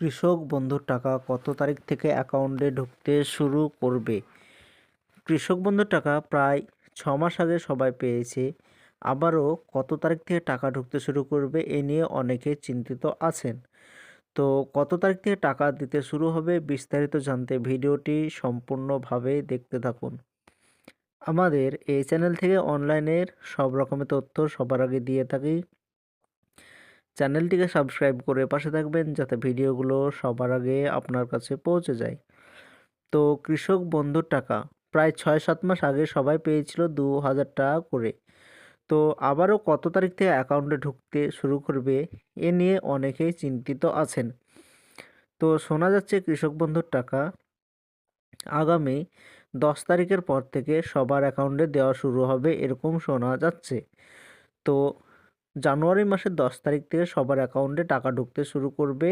কৃষক বন্ধুর টাকা কত তারিখ থেকে অ্যাকাউন্টে ঢুকতে শুরু করবে? কৃষক বন্ধুর টাকা প্রায় ছ মাস আগে সবাই পেয়েছে। আবারও কত তারিখ থেকে টাকা ঢুকতে শুরু করবে এ নিয়ে অনেকে চিন্তিত আছেন। তো কত তারিখ থেকে টাকা দিতে শুরু হবে বিস্তারিত জানতে ভিডিওটি সম্পূর্ণভাবে দেখতে থাকুন। আমাদের এই চ্যানেল থেকে অনলাইনের সব রকমের তথ্য সবার আগে দিয়ে থাকি। চ্যানেলটিকে সাবস্ক্রাইব করে পাশে থাকবেন যাতে ভিডিওগুলো সবার আগে আপনার কাছে পৌঁছে যায়। তো কৃষক বন্ধুর টাকা, প্রায় ছয় সাত মাস আগে সবাই পেয়েছিল দু হাজার টাকা করে। তো আবারও কত তারিখ থেকে অ্যাকাউন্টে ঢুকতে শুরু করবে, এ নিয়ে অনেকেই চিন্তিত আছেন। তো শোনা যাচ্ছে কৃষক বন্ধুর টাকা আগামী দশ তারিখের পর থেকে সবার অ্যাকাউন্টে দেওয়া শুরু হবে, এরকম শোনা যাচ্ছে। তো জানুয়ারি মাসের দশ তারিখ থেকে সবার অ্যাকাউন্টে টাকা ঢুকতে শুরু করবে,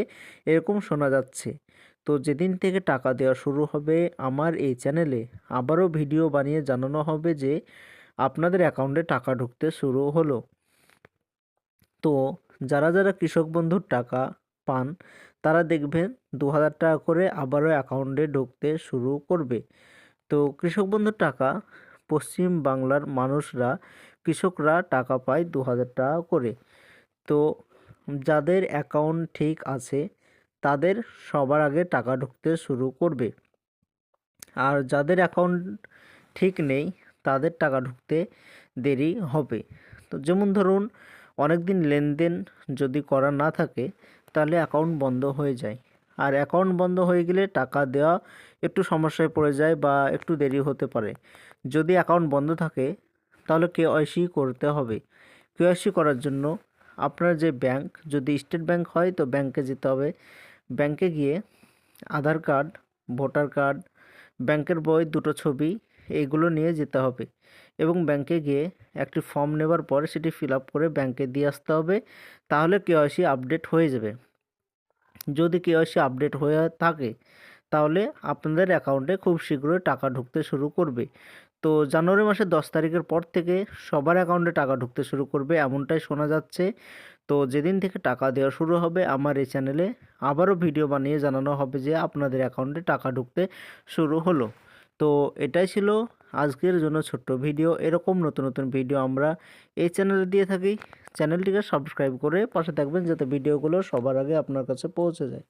এরকম শোনা যাচ্ছে। তো যেদিন থেকে টাকা দেওয়া শুরু হবে আমার এই চ্যানেলে আবারও ভিডিও বানিয়ে জানানো হবে যে আপনাদের অ্যাকাউন্টে টাকা ঢুকতে শুরু হলো। তো যারা যারা কৃষক বন্ধুর টাকা পান, তারা দেখবেন দু হাজার টাকা করে আবারও অ্যাকাউন্টে ঢুকতে শুরু করবে। তো কৃষক বন্ধুর টাকা পশ্চিম বাংলার মানুষরা, কৃষকরা টাকা পায় দু হাজার টাকা করে। তো যাদের অ্যাকাউন্ট ঠিক আছে, তাদের সবার আগে টাকা ঢুকতে শুরু করবে। আর যাদের অ্যাকাউন্ট ঠিক নেই, তাদের টাকা ঢুকতে দেরি হবে। তো যেমন ধরুন অনেক দিন লেনদেন যদি করা না থাকে, তাহলে অ্যাকাউন্ট বন্ধ হয়ে যায়। আর অ্যাকাউন্ট বন্ধ হয়ে গেলে টাকা দেওয়া একটু সমস্যায় পড়ে যায় বা একটু দেরি হতে পারে। যদি অ্যাকাউন্ট বন্ধ থাকে, তাহলে কেওয়াইসি করতে হবে। কেওয়াইসি করার জন্য আপনার যে ব্যাংক, যদি স্টেট ব্যাংক হয়, তো ব্যাংকে যেতে হবে। ব্যাংকে গিয়ে আধার কার্ড, ভোটার কার্ড, ব্যাংকের বই, দুটো ছবি, এইগুলো নিয়ে যেতে হবে। এবং ব্যাংকে গিয়ে একটি ফর্ম নেবার পর সেটি ফিল আপ করে ব্যাংকে দিয়ে আসতে হবে। তাহলে কেওয়াইসি আপডেট হয়ে যাবে। যদি কেওয়াইসি আপডেট হয়ে থাকে, তাহলে আপনাদের অ্যাকাউন্টে খুব শীঘ্রই টাকা ঢুকতে শুরু করবে। তো জানুয়ারি মাসের দশ তারিখের পর থেকে সবার অ্যাকাউন্টে টাকা ঢুকতে শুরু করবে, এমনটাই শোনা যাচ্ছে। তো যেদিন থেকে টাকা দেওয়া শুরু হবে, আমার এই চ্যানেলে আবারও ভিডিও বানিয়ে জানানো হবে যে আপনাদের অ্যাকাউন্টে টাকা ঢুকতে শুরু হলো। তো এটাই ছিল আজকের জন্য ছোট্ট ভিডিও। এরকম নতুন নতুন ভিডিও আমরা এই চ্যানেলে দিয়ে থাকি। চ্যানেলটিকে সাবস্ক্রাইব করে পাশে থাকবেন, যাতে ভিডিওগুলো সবার আগে আপনার কাছে পৌঁছে যায়।